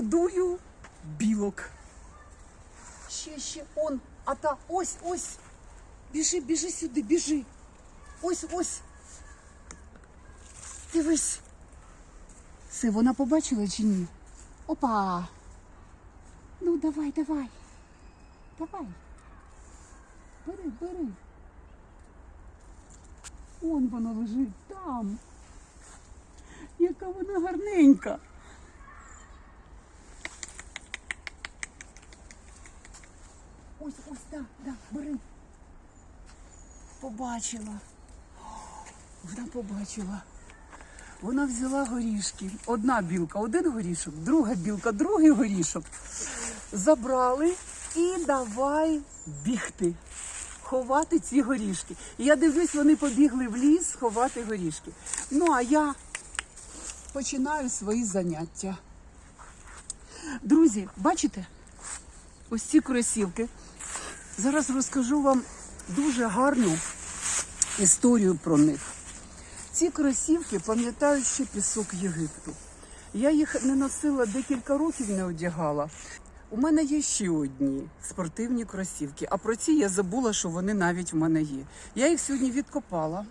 годую білок. Ще, ще, он, а та, ось, ось. Біжи, біжи сюди, біжи. Ось, ось. Дивись. Все, вона побачила чи ні? Опа. Ну, давай, давай. Давай. Бери, бери. Он воно лежить там. Яка вона гарненька. Ось, ось, так, да, бери. Побачила. Вона побачила. Вона взяла горішки. Одна білка, один горішок, друга білка, другий горішок. Забрали і давай бігти, ховати ці горішки. І я дивлюсь, вони побігли в ліс ховати горішки. Ну, а я починаю свої заняття. Друзі, бачите? Ось ці кросівки. Зараз розкажу вам дуже гарну історію про них. Ці кросівки пам'ятають ще пісок Єгипту. Я їх не носила декілька років, не одягала. У мене є ще одні спортивні кросівки, а про ці я забула, що вони навіть в мене є. Я їх сьогодні відкопала,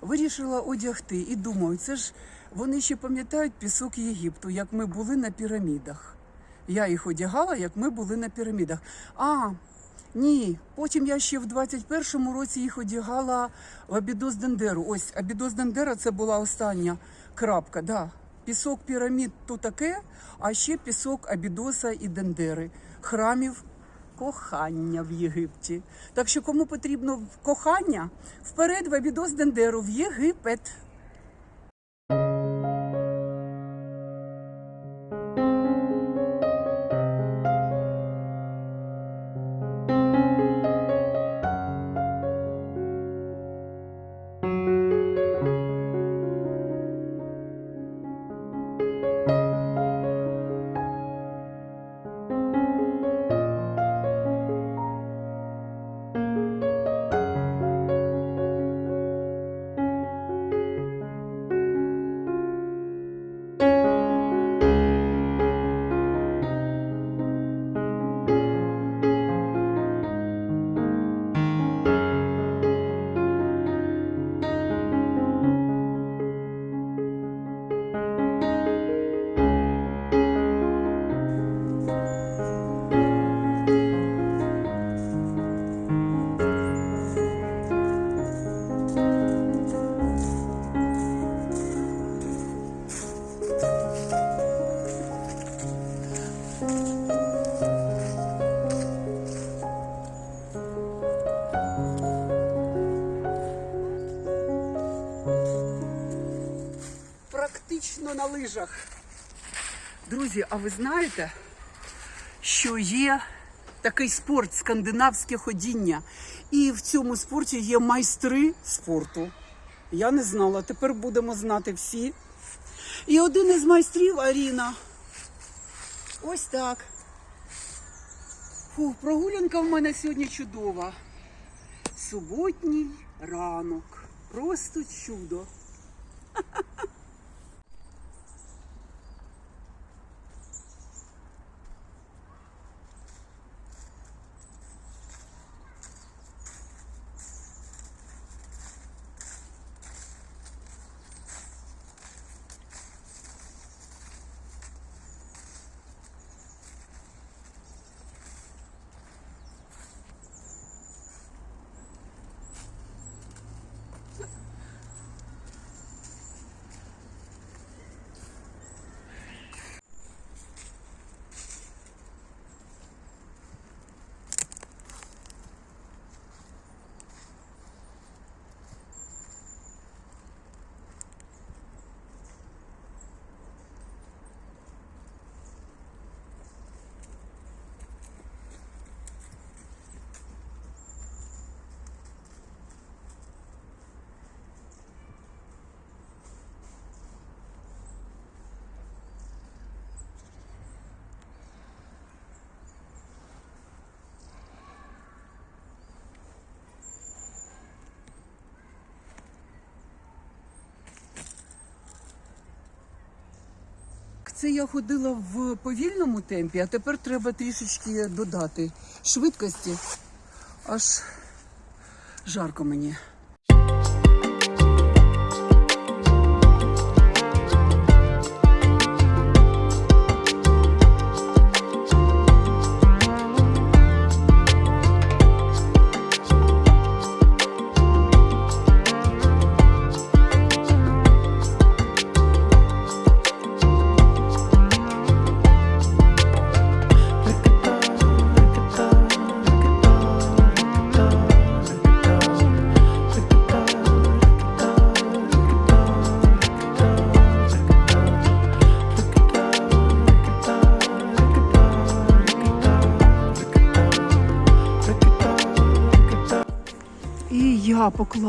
вирішила одягти і думаю, це ж вони ще пам'ятають пісок Єгипту, як ми були на пірамідах. Я їх одягала, як ми були на пірамідах. А, ні, потім я ще в 21-му році їх одягала в Абідос Дендеру. Ось Абідос Дендера це була остання крапка. Да. Пісок пірамід то таке, а ще пісок Абідоса і Дендери, храмів кохання в Єгипті. Так що кому потрібно кохання, вперед в Абідос Дендеру в Єгипет. Практично на лижах. Друзі, а ви знаєте, що є такий спорт скандинавське ходіння. І в цьому спорті є майстри спорту. Я не знала, тепер будемо знати всі. І один із майстрів Аріна. Ось так. Фу, прогулянка в мене сьогодні чудова. Суботній ранок. Просто чудо. Це я ходила в повільному темпі, а тепер треба трішечки додати швидкості. Аж жарко мені.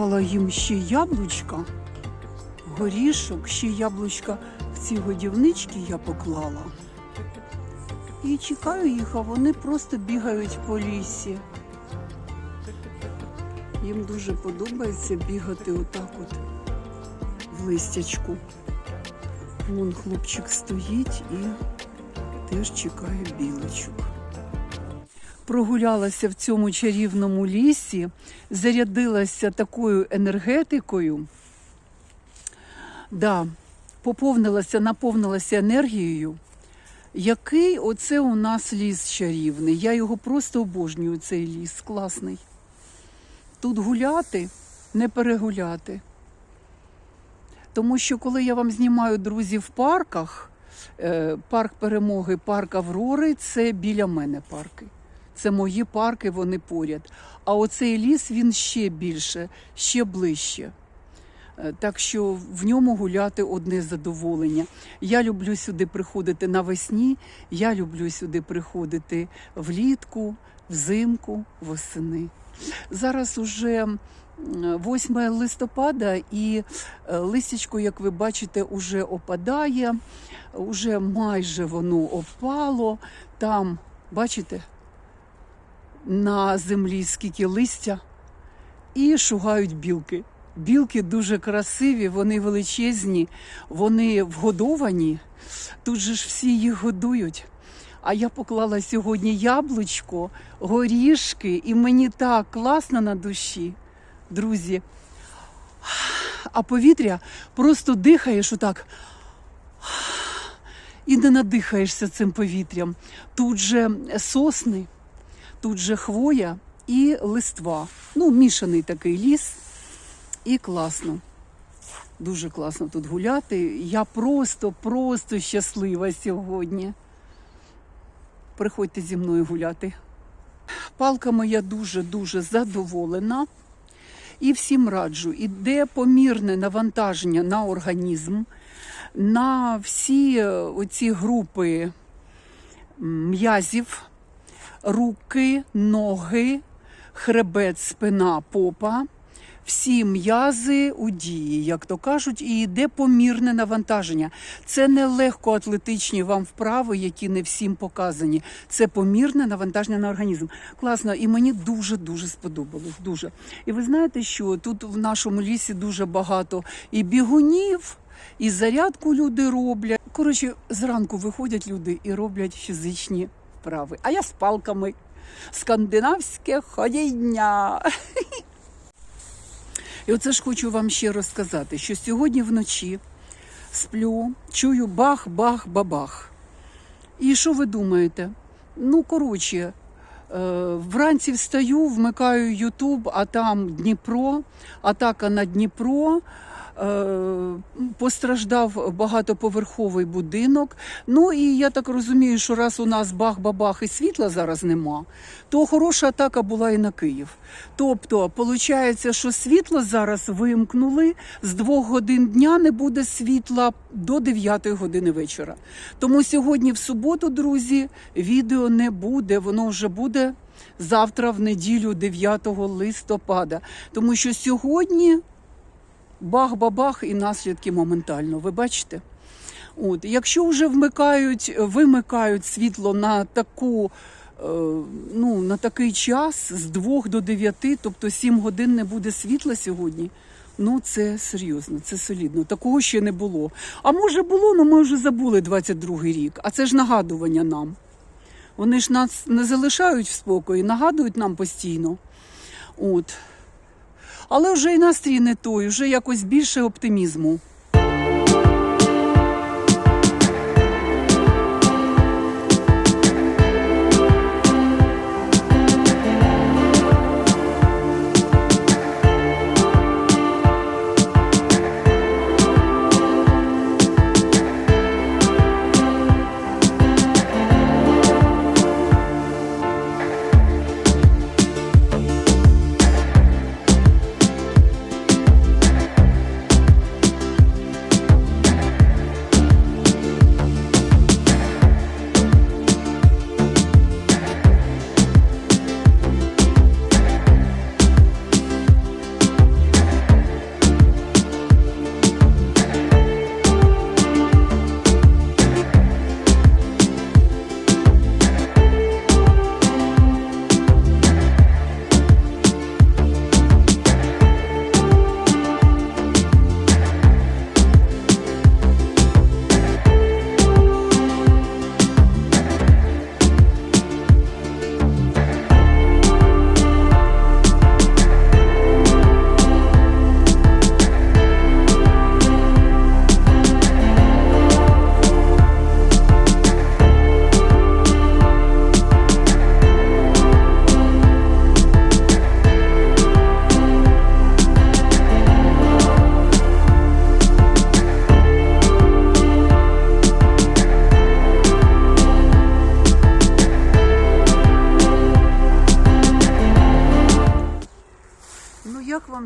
Я їм ще яблучка, горішок, ще яблучка в ці годівнички я поклала. І чекаю їх, а вони просто бігають по лісі. Їм дуже подобається бігати отак от в листячку. Вон хлопчик стоїть і теж чекає білочок прогулялася в цьому чарівному лісі, зарядилася такою енергетикою. Да, поповнилася, наповнилася енергією. Який оце у нас ліс чарівний. Я його просто обожнюю, цей ліс, класний. Тут гуляти, не перегуляти. Тому що коли я вам знімаю друзі в парках, е, парк перемоги, парк Аврори це біля мене парки. Це мої парки, вони поряд. А оцей ліс він ще більше, ще ближче. Е, Так що в ньому гуляти одне задоволення. Я люблю сюди приходити навесні, я люблю сюди приходити влітку, взимку, восени. Зараз уже 8 листопада і е, листячко, як ви бачите, уже опадає, уже майже воно опало. Там, бачите, на землі скільки листя і шугають білки. Білки дуже красиві, вони величезні, вони вгодовані. Тут же ж всі їх годують. А я поклала сьогодні яблучко, горішки, і мені так класно на душі, друзі. А повітря просто дихаєш отак і не надихаєшся цим повітрям. Тут же сосни, тут же хвоя і листва. Ну, мішаний такий ліс. І класно. Дуже класно тут гуляти. Я просто, просто щаслива сьогодні. Приходьте зі мною гуляти. Палками я дуже-дуже задоволена. І всім раджу, іде помірне навантаження на організм, на всі оці групи м'язів, руки, ноги, хребет, спина, попа. Всі м'язи у дії, як то кажуть, і йде помірне навантаження. Це не легкоатлетичні вам вправи, які не всім показані. Це помірне навантаження на організм. Класно, і мені дуже дуже сподобалось. Дуже. І ви знаєте, що тут в нашому лісі дуже багато і бігунів, і зарядку люди роблять. Коротше, зранку виходять люди і роблять фізичні вправи. А я з палками. Скандинавське ходіння. І оце ж хочу вам ще розказати, що сьогодні вночі сплю, чую бах-бах-бабах. І що ви думаєте? Ну, коротше, е, вранці встаю, вмикаю Ютуб, а там Дніпро, атака на Дніпро. Е, Постраждав багатоповерховий будинок. Ну і я так розумію, що раз у нас бах-бабах і світла зараз нема, то хороша атака була і на Київ. Тобто, виходить, що світло зараз вимкнули з двох годин дня не буде світла до 9 години вечора. Тому сьогодні, в суботу, друзі, відео не буде. Воно вже буде завтра, в неділю, 9 листопада. Тому що сьогодні бах-бабах і наслідки моментально. Ви бачите? От, якщо вже вмикають, вимикають світло на таку, е, ну, на такий час з 2 до 9, тобто 7 годин не буде світла сьогодні. Ну, це серйозно, це солідно. Такого ще не було. А може було, але ми вже забули 22-й рік. А це ж нагадування нам. Вони ж нас не залишають в спокої, нагадують нам постійно. От. Але вже і настрій не той, вже якось більше оптимізму.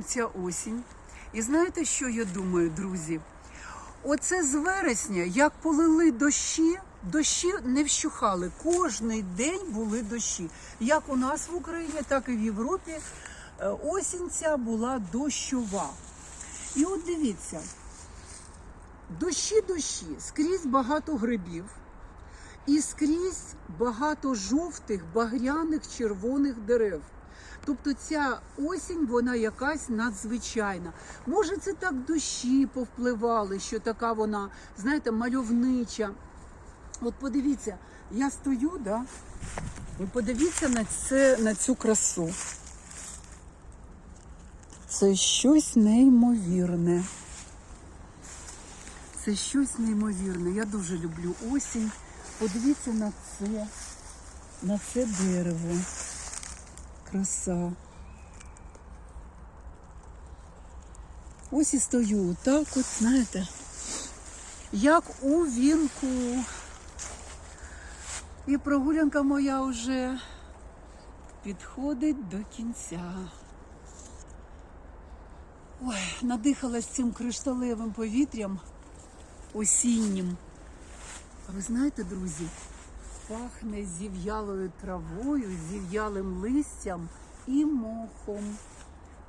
Ця осінь? І знаєте, що я думаю, друзі? Оце з вересня, як полили дощі, дощі не вщухали. Кожний день були дощі. Як у нас в Україні, так і в Європі. Е, Осінь ця була дощова. І от дивіться, дощі дощі, скрізь багато грибів. І скрізь багато жовтих, багряних, червоних дерев. Тобто ця осінь, вона якась надзвичайна. Може, це так дощі повпливали, що така вона, знаєте, мальовнича. От подивіться, я стою, да? Ви подивіться на, це, на цю красу. Це щось неймовірне. Це щось неймовірне. Я дуже люблю осінь. Подивіться на це, на це дерево. Краса. Ось і стою, так от, знаєте, як у вінку. І прогулянка моя вже підходить до кінця. Ой, надихалась цим кришталевим повітрям осіннім. А ви знаєте, друзі, пахне зів'ялою травою, зів'ялим листям і мохом,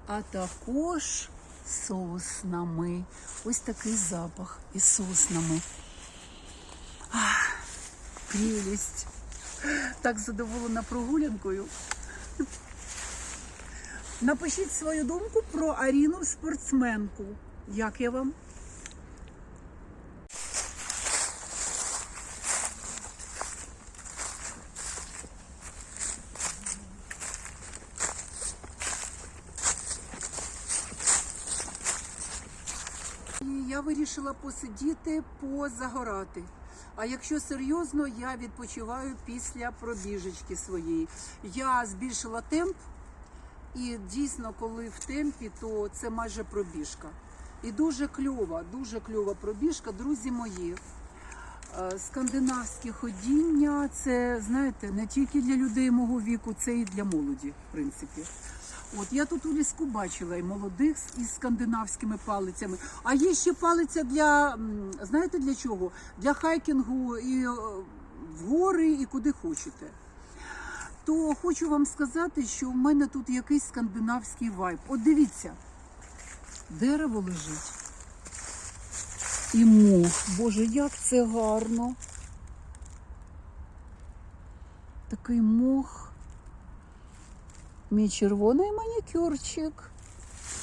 а також соснами. Ось такий запах із соснами. Ах, прелість. Так задоволена прогулянкою. Напишіть свою думку про Аріну спортсменку. Як я вам? І я вирішила посидіти, позагорати. А якщо серйозно, я відпочиваю після пробіжечки своєї. Я збільшила темп, і дійсно, коли в темпі, то це майже пробіжка. І дуже кльова, дуже кльова пробіжка, друзі мої. Е, Скандинавське ходіння це, знаєте, не тільки для людей мого віку, це і для молоді, в принципі. От я тут у ліску бачила і молодих із скандинавськими палицями. А є ще палиця для знаєте для чого? Для хайкінгу і е, в гори, і куди хочете. То хочу вам сказати, що в мене тут якийсь скандинавський вайб. От дивіться, дерево лежить. І мох. Боже, як це гарно. Такий мох. Мій червоний манікюрчик.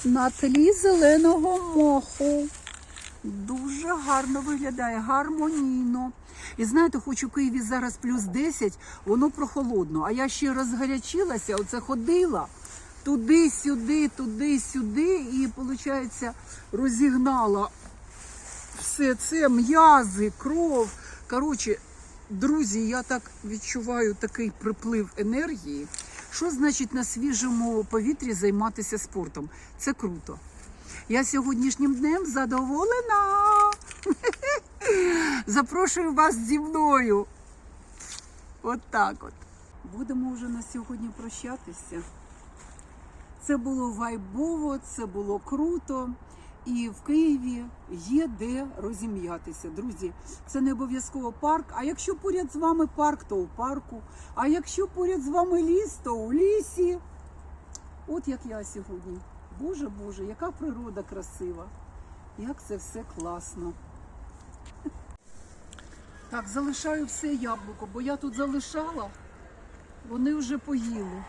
на тлі зеленого моху. Дуже гарно виглядає, гармонійно. І знаєте, хоч у Києві зараз плюс 10, воно прохолодно. А я ще розгарячилася, оце ходила туди-сюди, туди-сюди, і, виходить, розігнала все це, м'язи, кров. Коротше, друзі, я так відчуваю такий приплив енергії. Що значить на свіжому повітрі займатися спортом? Це круто. Я сьогоднішнім днем задоволена. Запрошую вас зі мною. От так от. Будемо вже на сьогодні прощатися. Це було вайбово, це було круто. І в Києві є де розім'ятися. Друзі, це не обов'язково парк. А якщо поряд з вами парк, то у парку. А якщо поряд з вами ліс, то у лісі. От як я сьогодні. Боже Боже, яка природа красива. Як це все класно. Так, залишаю все яблуко, бо я тут залишала, вони вже поїли.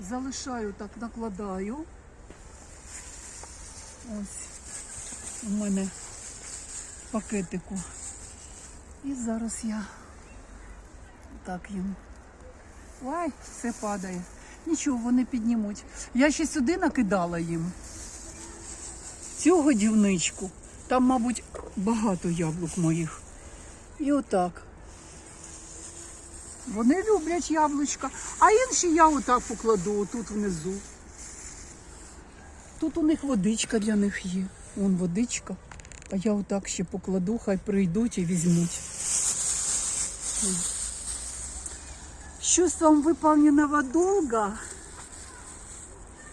Залишаю так, накладаю. Ось у мене пакетику. І зараз я так їм. Ой, все падає. Нічого, вони піднімуть. Я ще сюди накидала їм. Цю годівничку. Там, мабуть, багато яблук моїх. І отак. Вони люблять яблучка. А інші я отак покладу, отут внизу. Тут у них водичка для них є. Вон водичка. А я отак ще покладу, хай прийдуть і візьмуть. З чувством виповненого долга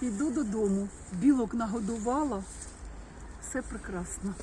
йду додому. Білок нагодувала. Все прекрасно.